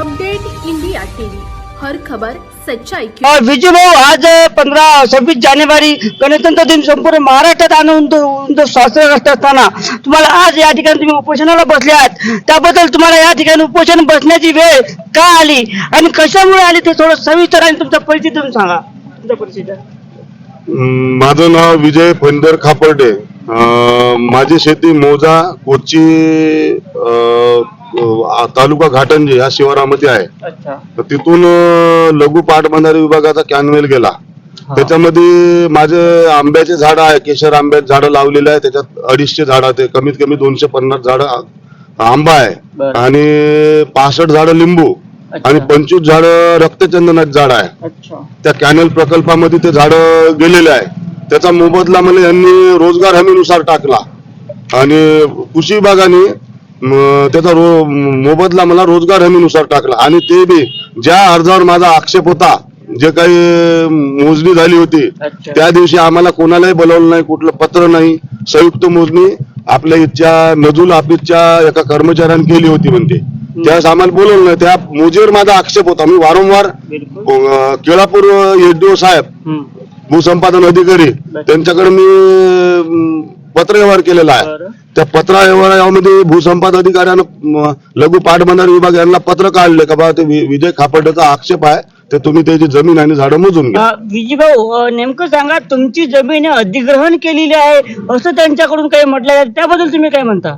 Update India TV. हर खबर सच्चाई विजय भाऊ आज पंधरा सव्वीस जानेवारी गणतंत्र दिन संपूर्ण महाराष्ट्रात आनंद उंद स्वास्थ्य असत असताना तुम्हाला आज या ठिकाणी तुम्ही उपोषणाला बसले आहात. त्याबद्दल तुम्हाला या ठिकाणी उपोषण बसण्याची वेळ का आली आणि कशामुळे आली ते थोडं सविस्तर आणि तुमचा परिचय देऊन सांगा. तुमचा परिचय माझं नाव विजय फंदर खापर्डे. माझी शेती मोजा कोची तालुका घाटंजी या शिवारामध्ये आहे. तर तिथून लघु पाटबंधारे विभागाचा कॅनवेल गेला. त्याच्यामध्ये माझे आंब्याचे झाड आहे केशर आंब्याचे झाडं लावलेले आहे त्याच्यात अडीचशे झाडं ते कमीत कमी दोनशे पन्नास झाडं आंबा आहे. आणि पासष्ट झाडं लिंबू. आणि पंचवीस झाडं रक्तचंदनाचे झाड आहे. त्या कॅनल प्रकल्पामध्ये ते झाड गेलेले आहे. त्याचा मोबदला मला यांनी रोजगार हमीनुसार टाकला. आणि कृषी विभागाने त्याचा रो मोबदला मला रोजगार हमीनुसार टाकला. आणि ते बी ज्या अर्जावर माझा आक्षेप होता जे काही मोजणी झाली होती. त्या दिवशी आम्हाला कोणालाही बोलावलं नाही कुठलं पत्र नाही. संयुक्त मोजणी आपल्या इथच्या नजूल ऑफिसच्या एका कर्मचाऱ्याने केली होती म्हणते. त्यावेळेस आम्हाला बोलवलं नाही. त्या मोजेवर माझा आक्षेप होता. मी वारंवार केळापूर एचडीओ साहेब. भूसंपादन अधिकारी त्यांच्याकडे मी पत्रव्यवहार केलेला आहे. त्या पत्रव्यवहारामध्ये भूसंपादन अधिकाऱ्यानं लघु पाटबंधारे विभाग यांना पत्र काढले का बा ते विजय खापर्डेचा आक्षेप आहे ते तुम्ही त्याची जमीन आणि झाडं मोजून घ्या. अ, विजय भाऊ अ, नेमकं सांगा तुमची जमीन अधिग्रहण केलेली आहे असं त्यांच्याकडून काही म्हटलं त्याबद्दल तुम्ही काय म्हणता?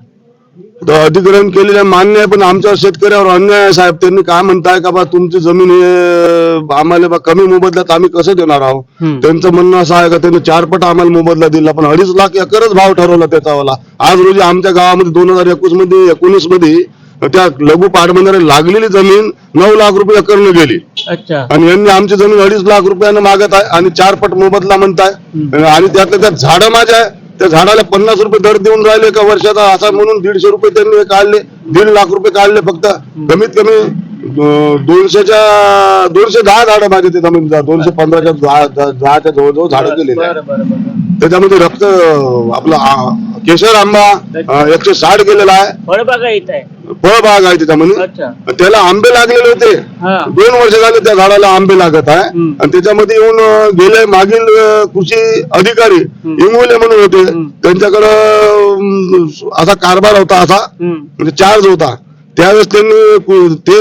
अधिग्रहण केलेलं मान्य आहे पण आमच्या शेतकऱ्यावर अन्याय आहे साहेब. त्यांनी काय म्हणताय का बा तुमची जमीन हे आम्हाला बा कमी मोबदल्यात आम्ही कसं देणार आहोत. त्यांचं म्हणणं असं आहे का त्यांनी चार पट आम्हाला मोबदला दिला पण अडीच लाख एकरच भाव ठरवला त्याचावाला आज रोजी आमच्या गावामध्ये दोन हजार एकवीसमध्ये एकोणीसमध्ये त्या लघु पाटबंधारे लागलेली जमीन नऊ लाख रुपये एकरनं गेली. आणि यांनी आमची जमीन अडीच लाख रुपयानं मागत आहे आणि चार पट मोबदला म्हणताय. आणि त्यातल्या त्यात झाडं माझ्या आहे. त्या झाडाला पन्नास रुपये दर देऊन राहिले एका वर्षाचा असा म्हणून दीडशे रुपये त्यांनी काढले दीड लाख रुपये काढले फक्त. कमीत कमी दोनशेच्या दोनशे दहा झाडं माझे ते जमीन दोनशे पंधराच्या दहा दहा- दहाच्या जवळजवळ झाडं आहे बरं त्याच्यामध्ये रक्त आपला केशर आंबा एकशे साठ गेलेला आहे. फळबागा येत आहे. फळबाग आहे त्याच्यामध्ये अच्छा. त्याला आंबे लागलेले होते. दोन वर्ष झाले त्या झाडाला आंबे लागत आहे. आणि त्याच्यामध्ये येऊन गेले मागील कृषी अधिकारी इंगोले म्हणून होते. त्यांच्याकडं असा कारभार होता असा. म्हणजे चार्ज होता. त्यावेळेस त्यांनी ते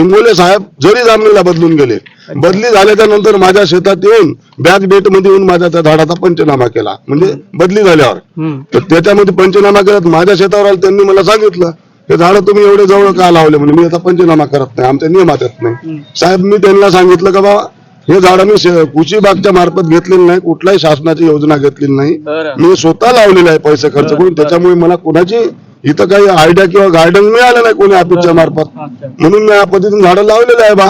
इंगोले साहेब जरी जामणीला बदलून गेले. बदली झाल्याच्यानंतर माझ्या शेतात येऊन बॅग डेटमध्ये येऊन माझ्या त्या झाडाचा पंचनामा केला. म्हणजे बदली झाल्यावर. तर त्याच्यामध्ये पंचनामा केला. माझ्या शेतावर आलं त्यांनी मला सांगितलं. हे झाडं तुम्ही एवढे जवळ का लावले? म्हणजे मी आता पंचनामा करत नाही आमच्या नियमात येत नाही. साहेब मी त्यांना सांगितलं का बाबा हे झाडं मी कृषी बागच्या मार्फत घेतलेली नाही कुठल्याही शासनाची योजना घेतलेली नाही. मी स्वतः लावलेले आहे पैसे खर्च करून. त्याच्यामुळे मला कोणाची इथं काही आयडिया किंवा गायडन्स मिळालं नाही कोणी ऑफिसच्या मार्फत. म्हणून मी या पद्धतीने झाडं लावलेले आहे बा.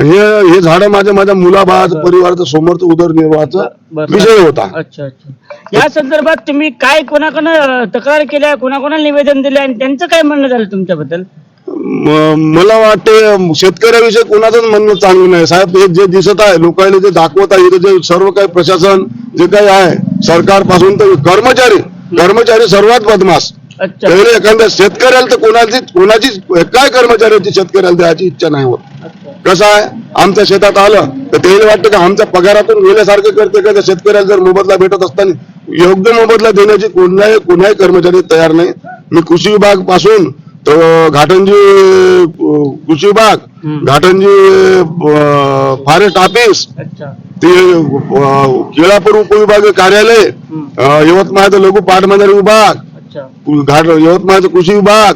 हे हे झाडं माझ्या माझ्या मुलाबाळाचं परिवाराचं समोरचं उदरनिर्वाहाचा. विषय होता. अच्छा अच्छा. या संदर्भात तुम्ही काय कोणाकडनं तक्रार केल्या कोणाकोणाला निवेदन दिले आणि त्यांचं काय म्हणणं झालं तुमच्याबद्दल? मला वाटते शेतकऱ्याविषयी कोणाचंच म्हणणं चांगलं नाही. साहेब हे जे दिसत आहे लोकांना जे दाखवत आहे जे सर्व काही प्रशासन जे काही आहे सरकारपासून तर कर्मचारी कर्मचारी सर्वात बदमाश. एखाद्या शेतकऱ्याला तर कोणाची कोणाची काय कर्मचाऱ्याची शेतकऱ्याला द्यायची इच्छा नाही होत. कसं आहे? आमच्या शेतात आलं तर त्याला वाटतं की आमच्या पगारातून गेल्यासारखं करते का? शेतकऱ्याला जर मोबदला भेटत असताना योग्य मोबदला देण्याची कोणाही कोणाही कर्मचारी तयार नाही. मी कृषी विभागपासून तर घाटंजी कृषी विभाग घाटंजी फॉरेस्ट ऑफिस ते केळापूर उपविभागीय कार्यालय यवतमाळचं लघु पाटबंधारे विभाग घाट यवतमाळचा कृषी विभाग.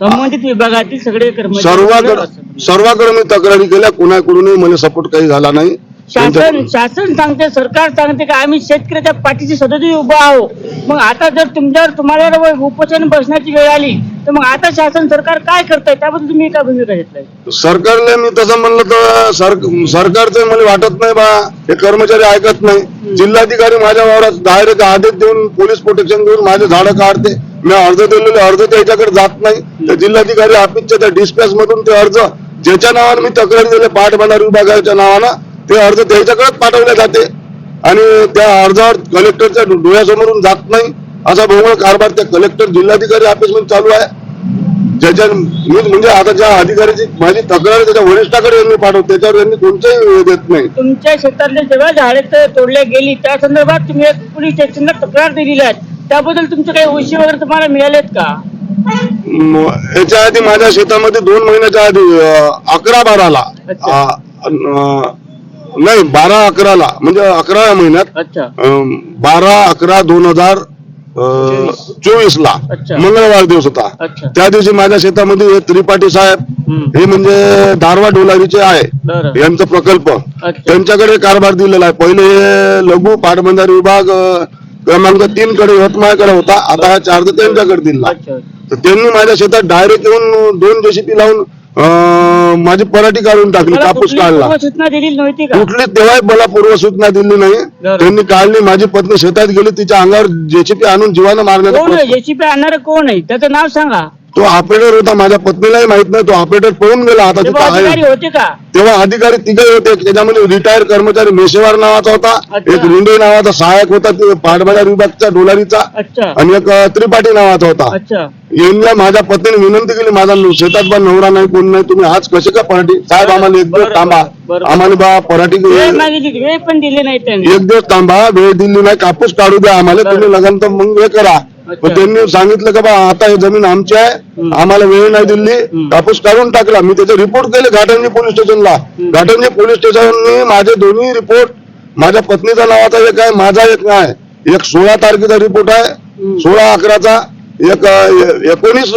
संबंधित विभागातील सगळे कर्मचारी सर्वाकडे सर्वाकडे मी तक्रारी केल्या कुणाकडूनही मला सपोर्ट काही झाला नाही. शासन शासन सांगते सरकार सांगते की आम्ही शेतकऱ्याच्या पाठीशी सतत उभा आहो मग आता जर तुमच्यावर तुम्हाला उपोषण बसण्याची वेळ आली तर मग आता शासन सरकार काय करताय? त्याबद्दल तुम्ही काय भूमिका घेतलाय? सरकारने मी तसं म्हणलं तर सर सरकारचं मला वाटत नाही बा. हे कर्मचारी ऐकत नाही. जिल्हाधिकारी माझ्या वावरात डायरेक्ट आदेश देऊन पोलीस प्रोटेक्शन देऊन माझे झाडं काढते. मी अर्ज दिलेले अर्ज त्याच्याकडे जात नाही. त्या जिल्हाधिकारी ऑफिसच्या त्या डिस्पॅच मधून ते अर्ज ज्याच्या नावाने मी तक्रार दिले पाटबंधारे विभागाच्या नावानं ते अर्ज त्याच्याकडेच पाठवले जाते. आणि त्या अर्जावर कलेक्टरच्या डोळ्यासमोरून जात नाही. असा भोंगळ कारभार त्या कलेक्टर जिल्हाधिकारी ऑफिसमध्ये चालू आहे. ज्याच्या मी म्हणजे आता ज्या अधिकाऱ्याची माझी तक्रार त्याच्या वरिष्ठाकडे यांनी पाठवत त्याच्यावर यांनी कोणताही देत नाही. तुमच्या शेतातले जेव्हा झाडे तर तोडल्या गेली त्या संदर्भात तुम्ही एक पोलीस स्टेशनला तक्रार दिलेली आहे. त्याबद्दल तुमचे काही उशी वगैरे तुम्हाला मिळालेत का? याच्या आधी माझ्या शेतामध्ये दोन महिन्याच्या आधी अकरा बाराला नाही बारा अकराला म्हणजे अकराव्या महिन्यात. बारा अकरा दोन हजार चोवीस. ला अच्छा. मंगळवार दिवस होता. अच्छा. त्या दिवशी माझ्या शेतामध्ये हे त्रिपाठी साहेब हम्म. हे म्हणजे धारवा डोलारीचे आहे. यांचा प्रकल्प. त्यांच्याकडे कारभार दिलेला आहे. पहिले हे लघु पाटबंधारे विभाग अं, क्रमांक तीन कडे यवतमाळकडे होता. आता हा चार तर त्यांच्याकडे दिला. अच्छा तर त्यांनी माझ्या शेतात डायरेक्ट येऊन दोन जेसीपी लावून माझी पराठी काढून टाकली मला कापूस कुठलीच काढला. पूर्वसूचना दिलेली नव्हती का? कुठली? तेव्हाही मला पूर्वसूचना दिली नाही. बरं. त्यांनी काढली माझी पत्नी शेतात गेली तिच्या अंगावर जेसीपी आणून जीवानं मारण्याचा कोण आहे? प्रयत्न- जेसीपी आणणार कोण आहे? त्याचं नाव सांगा. तो ऑपरेटर होता माझ्या पत्नीलाही माहीत नाही तो ऑपरेटर पळून गेला. आता तिथं अधिकारी आहे. होते का? तेव्हा अधिकारी तिघे होते. त्याच्यामध्ये रिटायर कर्मचारी मेशेवार नावाचा होता अच्छा. एक रिंडे नावाचा सहाय्यक होता ते पाटबजार विभागचा डोलारीचा अच्छा. आणि एक अं, त्रिपाठी नावाचा होता. अच्छा. यांना माझ्या पत्नीने विनंती केली माझा शेतात बा नवरा नाही कोण नाही तुम्ही आज कसे का पराठी साहेब आम्हाला एक दिवस थांबा. आम्हाला बा पराठी वेळ मागितली वेळ पण दिली नाही त्यांनी. एक दिवस थांबा वेळ दिली नाही कापूस काढू द्या आम्हाला. तुम्ही लगन तर मग हे करा. पण त्यांनी सांगितलं का बा आता ही जमीन आमची आहे. आम्हाला वेळ नाही दिली. कापूस काढून टाकला मी त्याचे रिपोर्ट केले घाटंजी पोलीस स्टेशनला. घाटंजी पोलीस स्टेशननी माझे दोन्ही रिपोर्ट माझ्या पत्नीचा नावाचा एक आहे माझा एक आहे एक सोळा तारखेचा रिपोर्ट आहे. सोळा अकराचा एक एकोणीस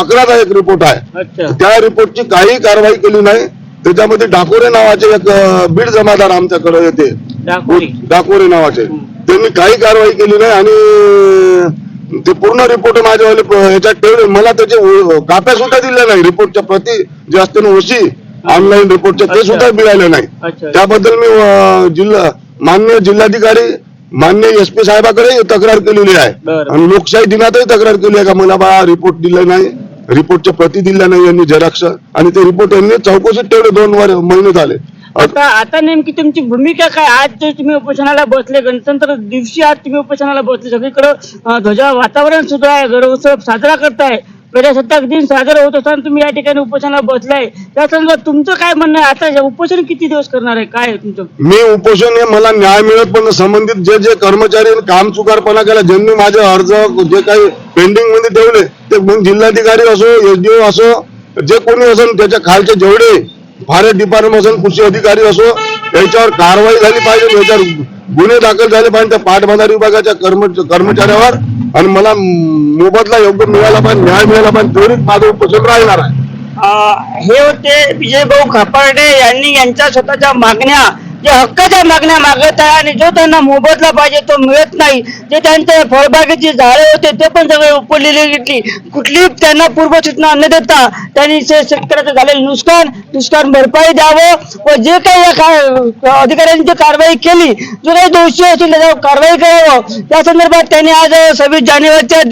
अकराचा एक रिपोर्ट आहे त्या रिपोर्टची काही कारवाई केली नाही त्याच्यामध्ये डाकोरे नावाचे एक बीड जमादार आमच्याकडे येते डाकोरे नावाचे. त्यांनी काही कारवाई केली नाही आणि ते पूर्ण रिपोर्ट माझ्यावाले ह्याच्यात ठेवले. मला त्याचे काप्या सुद्धा दिल्या नाही रिपोर्टच्या प्रती. जे असते ना ओशी ऑनलाईन रिपोर्टच्या ते. सुद्धा मिळाले नाही. त्याबद्दल मी जिल्हा मान्य जिल्हाधिकारी मान्य एस पी साहेबाकडे तक्रार केलेली आहे. आणि लोकशाही दिनातही तक्रार केली आहे का मला बा रिपोर्ट दिला नाही. रिपोर्टच्या प्रती दिल्या नाही यांनी झेरॉक्स. आणि ते रिपोर्ट यांनी चौकशीत ठेवले दोन वर महिने झाले. आता आता नेमकी तुमची भूमिका काय? आज जे तुम्ही उपोषणाला बसले गणतंत्र दिवशी आज तुम्ही उपोषणाला बसले. सगळीकडे ध्वजा वातावरण सुद्धा आहे गणोत्सव साजरा करताय. प्रजासत्ताक दिन साजरा होत असताना तुम्ही या ठिकाणी उपोषणाला बसलाय. त्या संदर्भात तुमचं काय म्हणणं आहे? आता उपोषण किती दिवस करणार आहे? काय आहे तुमचं? मी उपोषण हे मला न्याय मिळत पण संबंधित जे जे कर्मचारी काम चुकारपणा केला ज्यांनी माझे अर्ज जे काही पेंडिंगमध्ये ठेवले ते मग जिल्हाधिकारी असो एसडीओ असो जे कोणी असो त्याच्या खालचे जेवढे फॉरेस्ट डिपार्टमेंट कृषी अधिकारी असो याच्यावर कारवाई झाली पाहिजे याच्यावर गुन्हे दाखल झाले पाहिजे त्या पाटबंधारे विभागाच्या कर्म कर्मचाऱ्यावर. आणि मला मोबदला योग्य मिळाला पाहिजे न्याय मिळाला पाहिजे तेवढीच माझं उपोषण राहणार आहे. हे होते विजयभाऊ खापर्डे यांनी यांच्या स्वतःच्या मागण्या जे हक्काच्या मागण्या मागत आहे आणि जो त्यांना मोबदला पाहिजे तो मिळत नाही जे त्यांचे फळबागेची झाडे होते ते पण सगळे उपडलेली घेतली. कुठली त्यांना पूर्वसूचना न देता त्यांनी शेतकऱ्याचं झालेलं नुकसान नुकसान भरपाई द्यावं व जे काही या अधिकाऱ्यांची कारवाई केली जो काही दोषी असतील त्याच्यावर कारवाई करावं. त्या संदर्भात त्यांनी आज सव्वीस जानेवारीच्या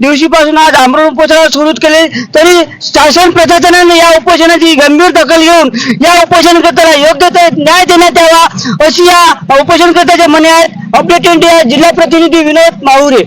दिवशीपासून आज आमरण उपोषणाला सुरू केले. तरी शासन प्रशासनाने या उपोषणाची गंभीर दखल घेऊन या उपोषणकर्त्याला योग्य ते न्याय देण्यात यावा. अशी या उपोषणकर्त्याच्या मने आहेत अपडेट इंडिया जिल्हा प्रतिनिधी विनोद माहुरे.